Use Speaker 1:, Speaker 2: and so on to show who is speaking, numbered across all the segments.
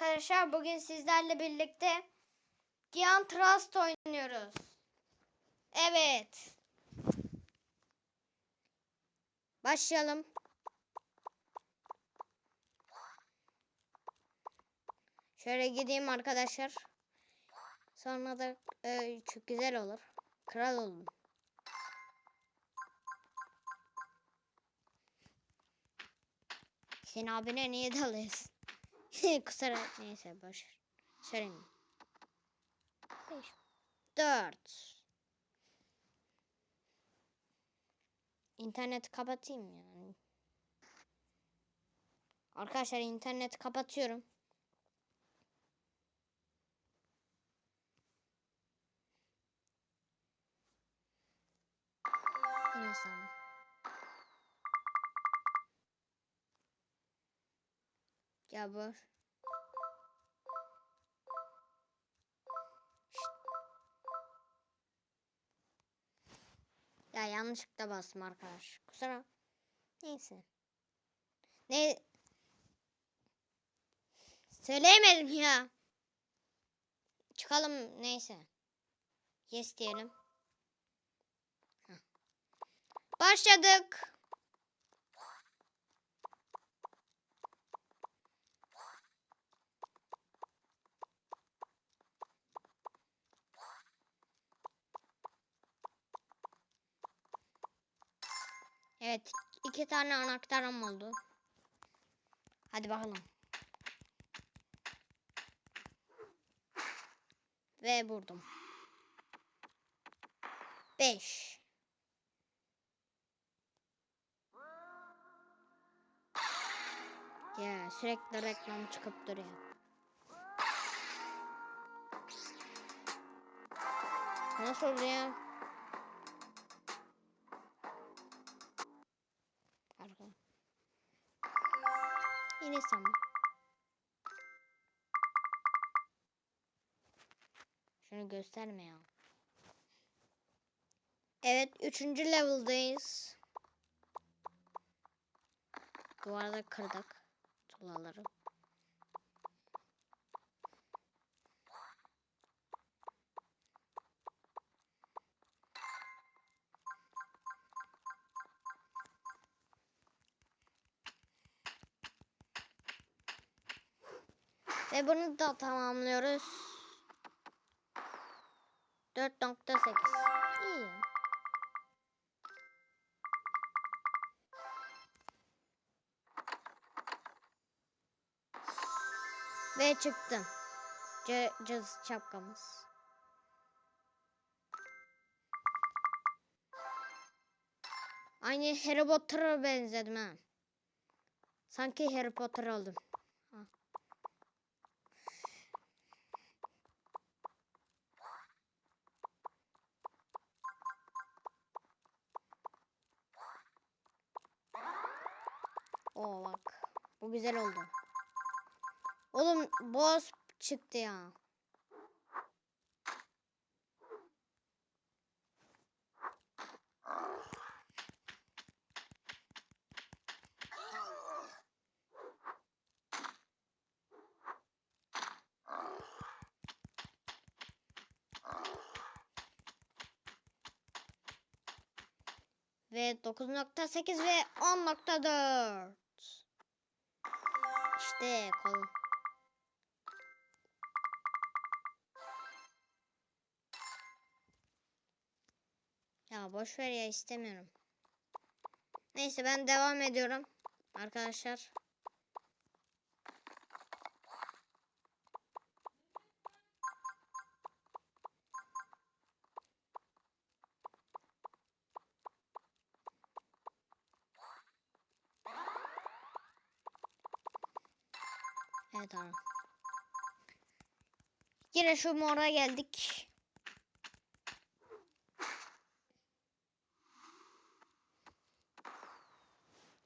Speaker 1: arkadaşlar. Bugün sizlerle birlikte Gian Trust oynuyoruz. Evet. Başlayalım. Şöyle gideyim arkadaşlar. Sonra da e, çok güzel olur. Kral oldum. Sen abine niye dalıyorsun? Kusura neyse boş. Söyleyeyim. Beş. Dört. İnternet kapatayım yani. Arkadaşlar internet kapatıyorum. Yine sana. Ya yanlışlıkla bastım arkadaş. Kusura. Neyse. Ne? Söyleyemedim ya. Çıkalım neyse. Yes diyelim. Başladık. Evet, iki tane anahtarım oldu. Hadi bakalım. Ve vurdum. 5. Ya sürekli reklam çıkıp duruyor. Nasıl oluyor? Yine sen. Şunu gösterme ya. Evet, üçüncü level'dayız. Duvarda kırdık tuğlaları. Ve bunu da tamamlıyoruz. 4.8 İyi. Ve çıktım. C cız şapkamız. Aynı Harry Potter'a benzedim ha. Sanki Harry Potter oldum. Ha. Oo bak. Bu güzel oldu. Oğlum boss çıktı ya. Ve 9.8 ve 10.4. İşte kol. Ya boş ver ya istemiyorum. Neyse ben devam ediyorum arkadaşlar. Evet abi. Yine şu mora geldik.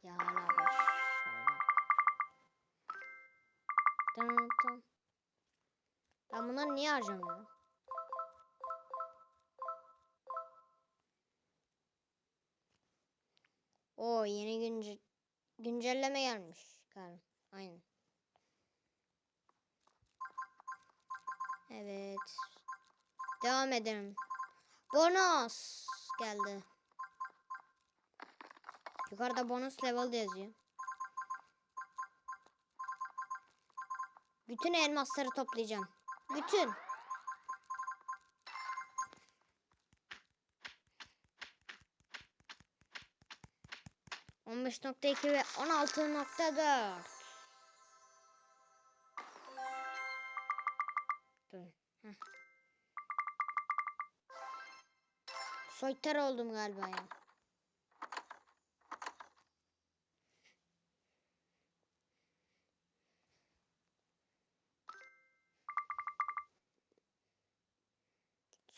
Speaker 1: Ya. Tamam tamam. Ben bunları niye harcamıyorum? O yeni günce güncelleme gelmiş galiba. Aynen. Evet. Devam edelim. Bonus geldi. Yukarıda bonus level yazıyor. Bütün elmasları toplayacağım. Bütün. On beş nokta iki ve on altı nokta dört. Dur. heh. Soytar oldum galiba ya.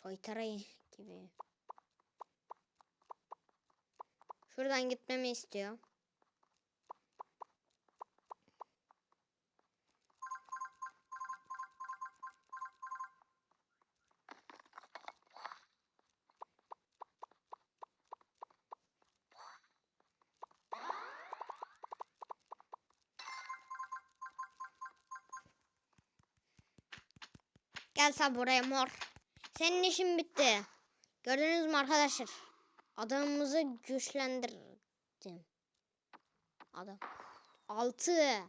Speaker 1: Soytara gibi. Şuradan gitmemi istiyor. Gel sen buraya mor. Senin işin bitti. Gördünüz mü arkadaşlar? Adamımızı güçlendirdim. Adam. Altı.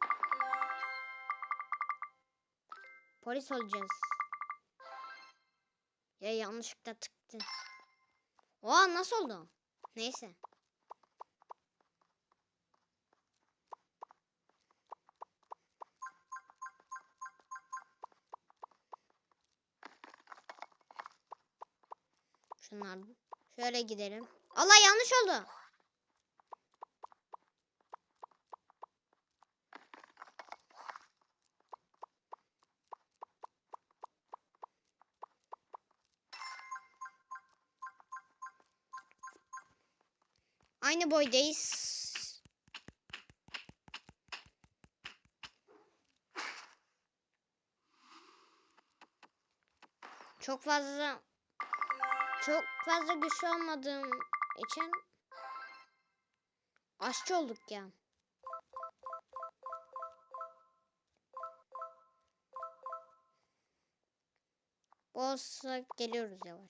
Speaker 1: Polis olacağız. Ya yanlışlıkla tıktı. Oha nasıl oldu? Neyse. Şunlar. Şöyle gidelim. Allah yanlış oldu. Aynı boydayız. Çok fazla çok fazla güçlü olmadığım için aşçı olduk ya. Boss'a geliyoruz yavaş.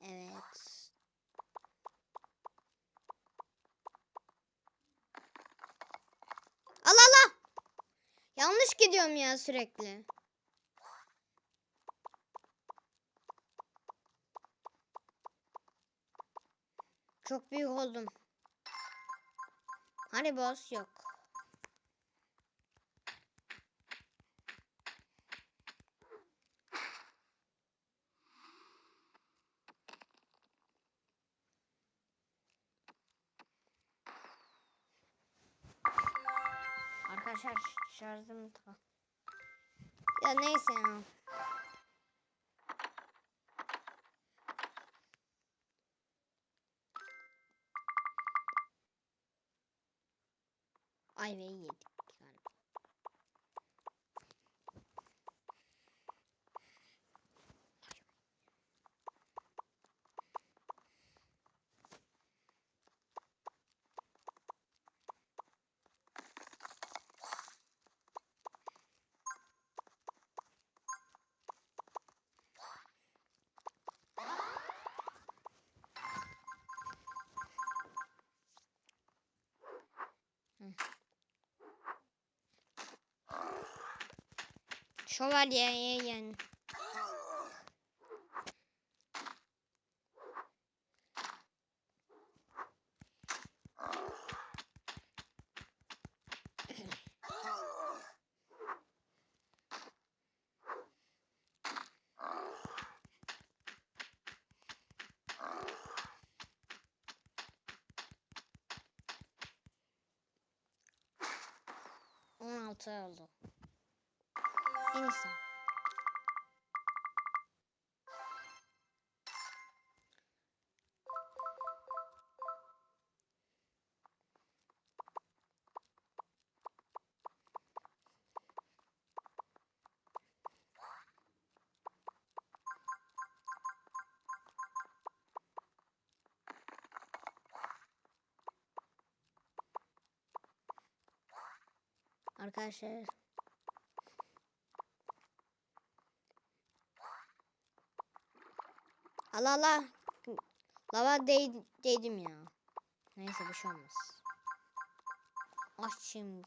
Speaker 1: Evet. Allah Allah. Yanlış gidiyorum ya sürekli. Çok büyük oldum. Hani boss yok. Şarjım ta. Ya neyse ya. Ayvayı yedik galiba. Şövalyeye yani. On altı oldu insan. Arkadaşlar Allah Allah. Lava değ- değdim ya. Neyse bir şey olmaz. Aç şimdi.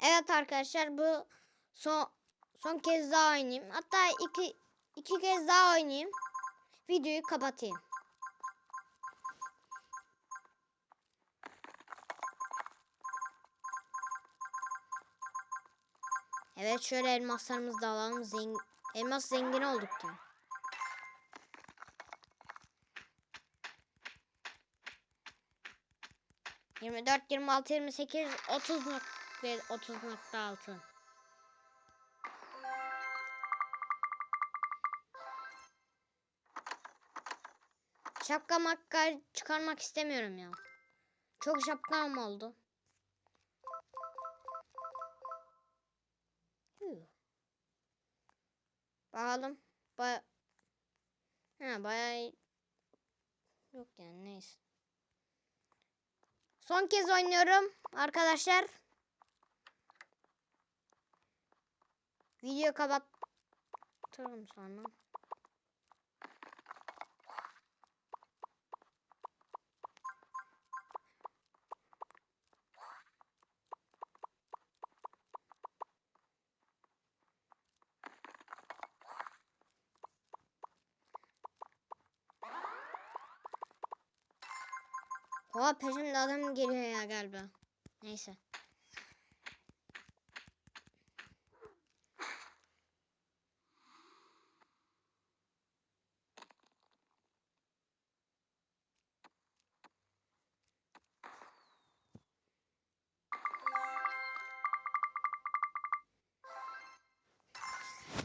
Speaker 1: Evet arkadaşlar bu son son kez daha oynayayım. Hatta iki iki kez daha oynayayım. Videoyu kapatayım. Evet şöyle elmaslarımızı da alalım. Zeng elmas zengini olduk da. Yirmi dört, yirmi altı, yirmi sekiz, otuz ve otuz nokta altı. Şapka makka çıkarmak istemiyorum ya. Çok şapkam oldu. Bakalım. Ba ha bayağı yok yani neyse. Son kez oynuyorum arkadaşlar. Video kapatırım sonra. Oha peşimde adam geliyor ya galiba. Neyse.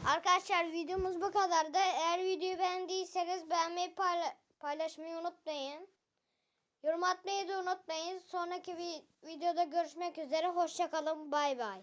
Speaker 1: Arkadaşlar videomuz bu kadardı. Eğer videoyu beğendiyseniz beğenmeyi payla- paylaşmayı unutmayın. Yorum atmayı da unutmayın. Sonraki vi- videoda görüşmek üzere. Hoşçakalın. Bay bay.